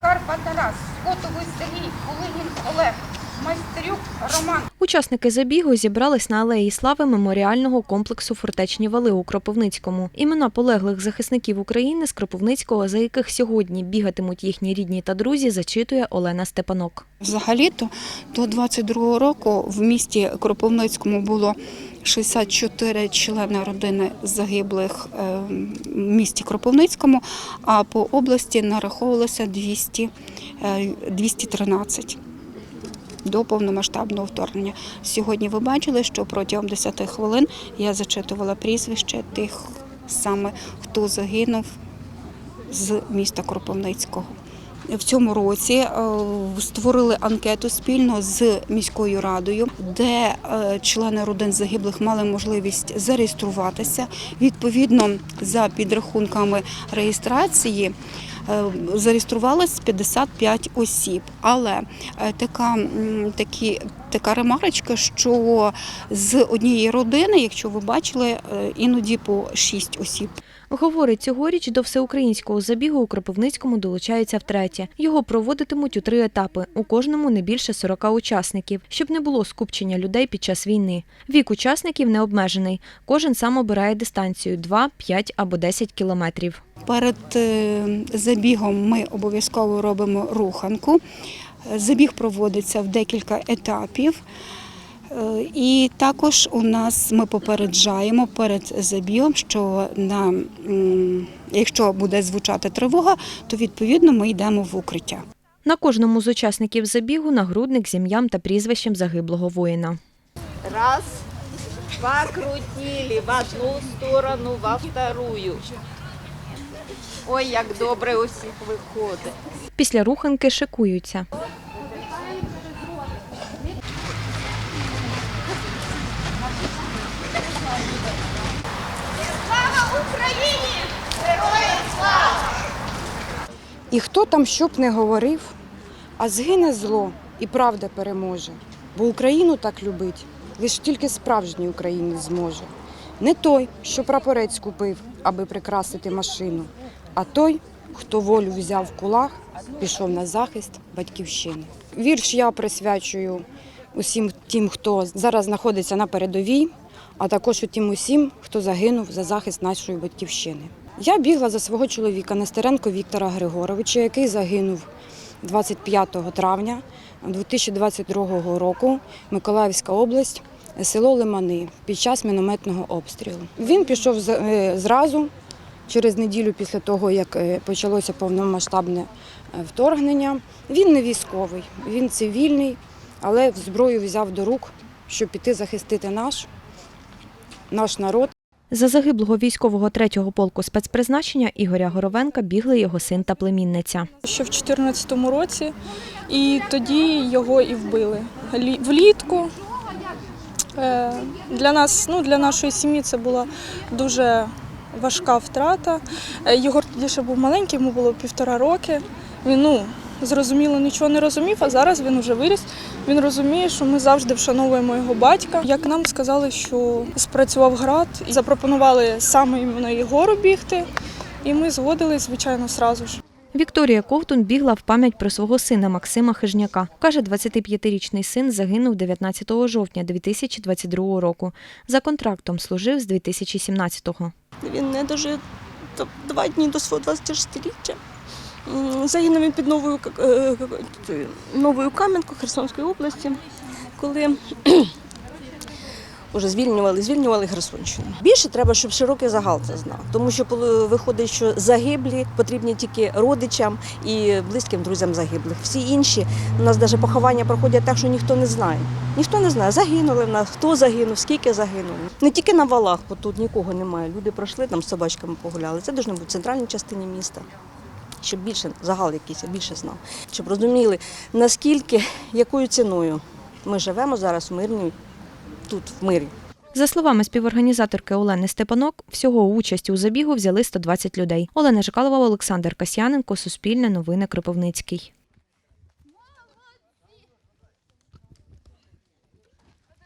Карпа Тарас, Скотовий Сергій, Кулигін Олег, Майстерюк Роман. Учасники забігу зібрались на алеї слави меморіального комплексу Фортечні вали у Кропивницькому. Імена полеглих захисників України з Кропивницького, за яких сьогодні бігатимуть їхні рідні та друзі, зачитує Олена Степанок. Взагалі-то до 22-го року в місті Кропивницькому було 64 члени родини загиблих е, в місті Кропивницькому, а по області нараховувалося 200, е, 213 до повномасштабного вторгнення. Сьогодні ви бачили, що протягом 10 хвилин я зачитувала прізвище тих саме, хто загинув з міста Кропивницького. В цьому році е, створили анкету спільно з міською радою, де е, члени родин загиблих мали можливість зареєструватися. Відповідно, за підрахунками реєстрації зареєструвалось 55 осіб. Але е, така, такі, така ремарочка, що з однієї родини, якщо ви бачили, е, іноді по 6 осіб. Говорить, цьогоріч до всеукраїнського забігу у Кропивницькому долучається втретє. Його проводитимуть у три етапи, у кожному не більше 40 учасників, щоб не було скупчення людей під час війни. Вік учасників не обмежений. Кожен сам обирає дистанцію 2, 5 або 10 кілометрів. Перед е, забігом ми обов'язково робимо руханку. Е, Забіг проводиться в декілька етапів. Е, І також у нас ми попереджаємо перед забігом, що на, якщо буде звучати тривога, то відповідно ми йдемо в укриття. На кожному з учасників забігу нагрудник з ім'ям та прізвищем загиблого воїна. Раз, два крутили в одну сторону, во вторую. Ой, як добре у всіх виходить. Після руханки шикуються. І хто там що б не говорив, а згине зло і правда переможе. Бо Україну так любить, лиш тільки справжній українець зможе. Не той, що прапорець купив, аби прикрасити машину, а той, хто волю взяв в кулак, пішов на захист батьківщини. Вірш я присвячую усім тим, хто зараз знаходиться на передовій, а також тим усім, хто загинув за захист нашої батьківщини. Я бігла за свого чоловіка Нестеренко Віктора Григоровича, який загинув 25 травня 2022 року, Миколаївська область, село Лимани під час мінометного обстрілу. Він пішов е, зразу через неділю після того, як е, почалося повномасштабне е, вторгнення. Він не військовий, він цивільний, але зброю взяв до рук, щоб піти захистити наш, наш народ. За загиблого військового третього полку спецпризначення Ігоря Горовенка бігли його син та племінниця. ще в 2014 році, і тоді його і вбили. Влітку Е, для нас, ну для нашої сім'ї, це була дуже важка втрата. Е, Єгор тоді ще був маленький, йому було півтора роки. Він ну, зрозуміло нічого не розумів, а зараз він вже виріс. Він розуміє, що ми завжди вшановуємо його батька. Як нам сказали, що спрацював град, і запропонували саме іменно Єгору бігти, і ми згодились, звичайно, сразу ж. Вікторія Ковтун бігла в пам'ять про свого сина Максима Хижняка. Каже, 25-річний син загинув 19 жовтня 2022 року. За контрактом служив з 2017-го. Він не дожив до- два дні до свого 26-річчя. Загинув він під новою, К- е, новою Кам'янкою Херсонської області, коли вже звільнювали, звільнювали Херсонщину. Більше треба, щоб широкий загал це знав. Тому що виходить, що загиблі потрібні тільки родичам і близьким друзям загиблих. Всі інші у нас навіть поховання проходять так, що ніхто не знає. Ніхто не знає, загинули в нас, хто загинув, скільки загинули. Не тільки на валах, бо тут нікого немає. Люди пройшли там з собачками погуляли. Це бути в центральній частині міста. Щоб більше загал якийсь більше знав, щоб розуміли, наскільки, якою ціною ми живемо зараз в мирній, тут, в мирі. За словами співорганізаторки Олени Степанок, всього участь у забігу взяли 120 людей. Олена Жикалова, Олександр Касьяненко, Суспільне новини Кропивницький.